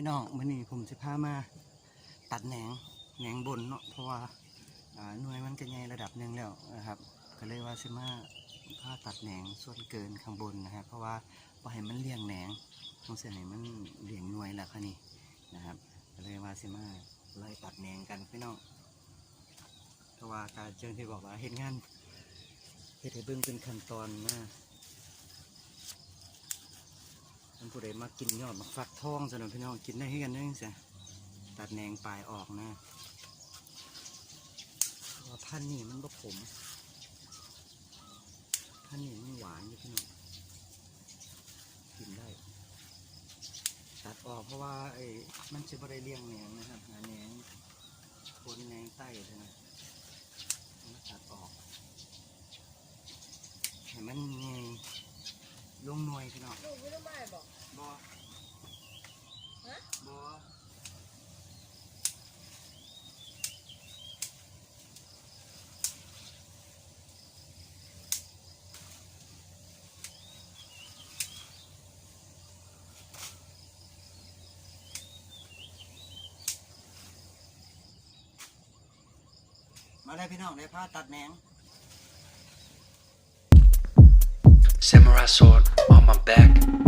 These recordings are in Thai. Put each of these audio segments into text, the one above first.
พี่น้องมื้อนี้ผมสิพามาตัดแหนงแหนงบนเนาะเพราะว่าหน่วยมันก็ใหญ่ระดับหนึ่งแล้วนะครับ ก็เลยว่าสิมาพาตัดแหนงส่วนเกินข้างบนนะครับ เพราะว่าพอให้มันเลี้ยงแหนงต้องเสียให้มันเลี้ยงหน่วยแล้วค่ะนี่นะครับ ก็เลยว่าสิมาไล่ตัดแหนงกันพี่น้องเพราะว่าการเจิงที่บอกว่าเห็นงานเฮ็ดให้เบิ่งเป็นขั้นตอนนะ มันผู้ใดมากินยอดมาฟักทองสนนพี่น้องกินได้ให้กันได้ยังไงตัดแหนงปลายออกนะเพราะว่าพันนี่มันก็ขมพันนี่มันหวานอยู่พี่น้องกินได้ ตัดออกเพราะว่าไอ้มันจะไม่ได้เลี้ยงแหนงนะครับหาแหนงคนแหนงใต้ใช่ไหมตัดออกให้มันไงลงหน่วยพี่น้อง ลูกไม่ต้องมาบอกบอฮะบอมาได้พี่น้องได้ผ้าตัดแหนง Samurai sword on my back.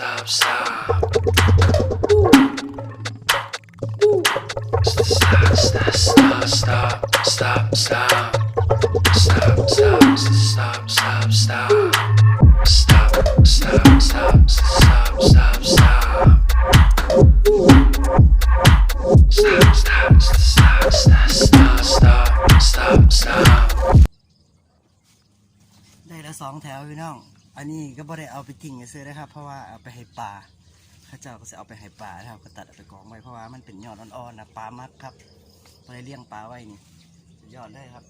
stop, stop, stop. Stop, stop, stop, stop, stop, stop. Stop, stop, stop, stop, stop. Stop, stop, stop, stop, stop, stop. Stop, stop, stop, stop, stop, stop, stop, stop. ได้ละสองแถวพี่น้อง อันนี้ก็บ่ได้เอาไปทิ้งซื้อนะครับ เพราะว่าเอาไปให้ปลาข้าเจ้าก็จะเอาไปให้ปลานะครับก็ตัดเอาไปกองไว้เพราะว่ามันเป็นยอดอ่อนๆนะปลามักครับก็เลยเลี้ยงปลาไว้นี่ยอดเลยครับ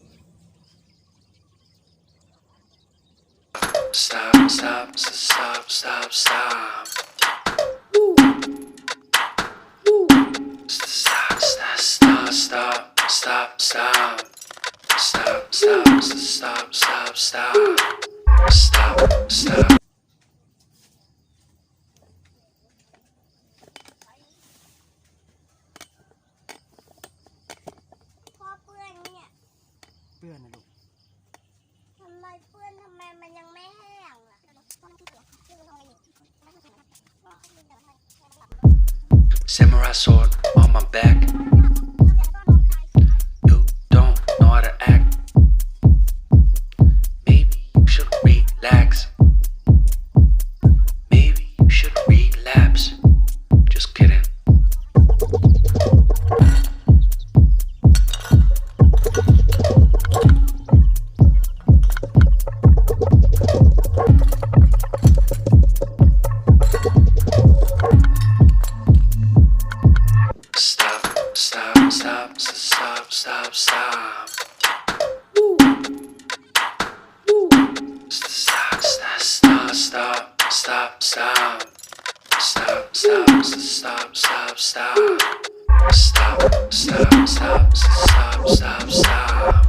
Stop, stop, stop, stop, stop. Stop, stop, stop, stop, stop, stop. Stop, stop, stop, stop, พอเปื้อนเนี่ยเปื้อนนะลูก ทำไมเปื้อนทำไมมันยังไม่แห้งล่ะเปมัร่มัอรอก Samurai sword on my back stop, stop, stop. Stop, stop, stop, stop, stop, stop. Stop, stop, stop, stop, stop. Stop, stop, stop, stop, stop, stop. Stop,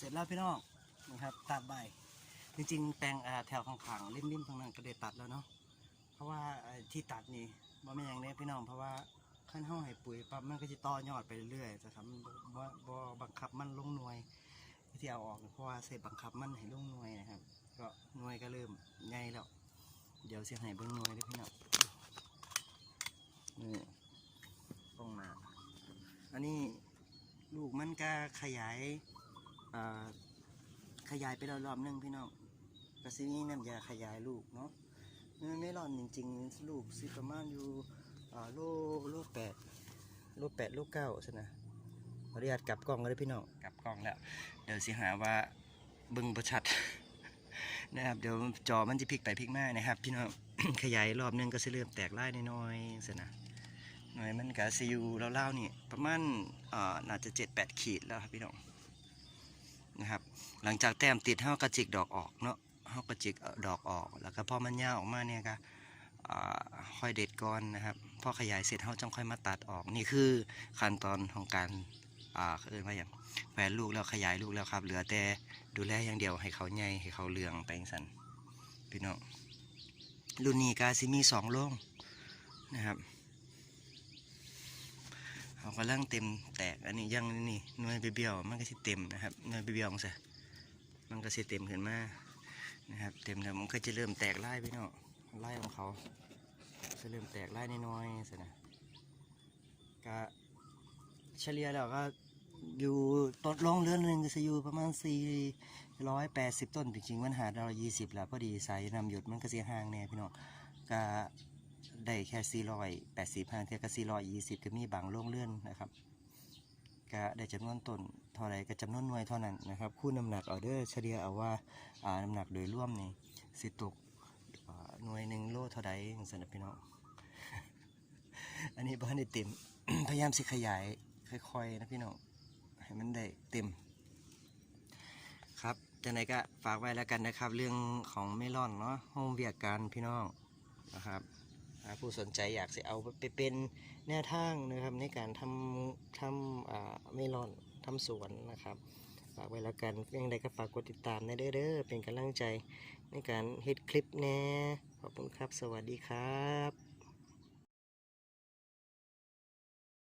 เสร็จแล้วพี่น้องนะครับตัดใบ จริงๆ แปลงแถวข้างๆริมๆตรงนั้นก็ได้ตัดแล้วเนาะเพราะว่าที่ตัดนี่บ่แม่อย่างนี้พี่น้องเพราะว่าขั้นเฮาให้ปุ๋ยปั๊บมันก็จะต่อยอดไปเรื่อยๆจะทำบ่บ่บังคับมันลงหน่วยที่เอาออกเพราะว่าเสพบังคับมันให้ลงหน่วยนะครับ ก็หน่วยก็เริ่มใหญ่แล้วเดี๋ยวเสิให้เบิ่งหน่วยเด้อพี่น้องนี่ตรงหน้าอันนี้ลูกมันก็ขยาย ขยายไปรอบๆนึงพี่น้องกระซินี้น้ำยาขยายลูกเนาะเนื้อเมลอนจริงๆลูกสิประมาณอยู่โลโลแปดโลแปดโลเก้าใช่นะขอนุญาตกลับกล้องก็ได้พี่น้องกลับกล้องแล้ว เดี๋ยวสิหาว่าบึงประชัดนะครับเดี๋ยวจอมันจะพลิกไปพลิกมานะครับ พี่น้องขยายรอบนึงก็สิเริ่มแตกลายน้อยๆสินะหน่อยมันก็สิอยู่เล่าๆนี่ประมาณอ่าน่าจะเจ็ดแปดขีดแล้วครับพี่น้อง นะครับ หลังจากแต้มติดเฮากระจิกดอกออกเนาะเฮากระจิกดอกออก แล้วก็พอมันยาออกมาเนี่ยก็อ่าค่อยเด็ดก่อนนะครับ พอขยายเสร็จเฮาจังค่อยมาตัดออก นี่คือขั้นตอนของการเขาเรียกว่าอย่างแหวนลูกแล้วขยายลูกแล้วครับ เหลือแต่ดูแลอย่างเดียวให้เขาใหญ่ให้เขาเหลืองไปจังซันพี่น้องรุ่นนี้กาซิมีสองโล่งนะครับ เขากำลังเต็มแตกอันนี้ยังนี่หน่วยเบี้ยวมันก็สิเต็มนะครับหน่วยเบี้ยวของซะมันก็สิเต็มขึ้นมานะครับเต็มแล้วมันก็จะเริ่มแตกไล่พี่น้องไล่ของเขาจะเริ่มแตกไล่น้อยๆสินะก็เฉลี่ยแล้วก็อยู่ต้นลงเรือนหนึ่งก็จะอยู่ประมาณสี่ร้อยแปดสิบต้นจริงๆมันหาเรายี่สิบแล้วพอดีสายนำหยุดมันก็เสียห่างแน่พี่น้องก็ ได้แค่ 480ห้างเทียกับ420 ก็มีบางล่งเลื่อนนะครับ ก็ได้จำนวนต้นเท่าไรก็จำนวนหน่วยเท่านั้นนะครับคู่น้ำหนักเอเด้อเฉลี่ยเอาว่าอ่าน้ำหนักโดยร่วมนี่สิตกหน่วยหนึ่งโลเท่าใดจังซั่นนะพี่น้อง อันนี้บ้านได้เต็ม พยายามสิขยายค่อยๆนะพี่น้องให้มันได้เต็ม ครับจังไหนก็ฝากไว้แล้วกันนะครับ เรื่องของเมลอนเนาะห้องเวียกกันพี่น้องนะครับ ผู้สนใจอยากจะเอาไปเป็นแนวทางนะครับในการทำทำอ่าเมลอนทำสวนนะครับฝากไว้แล้วกันยังไงก็ฝากกดติดตามในเด้อเป็นกำลังใจในการเฮ็ดคลิปแน่ขอบคุณครับ สวัสดีครับ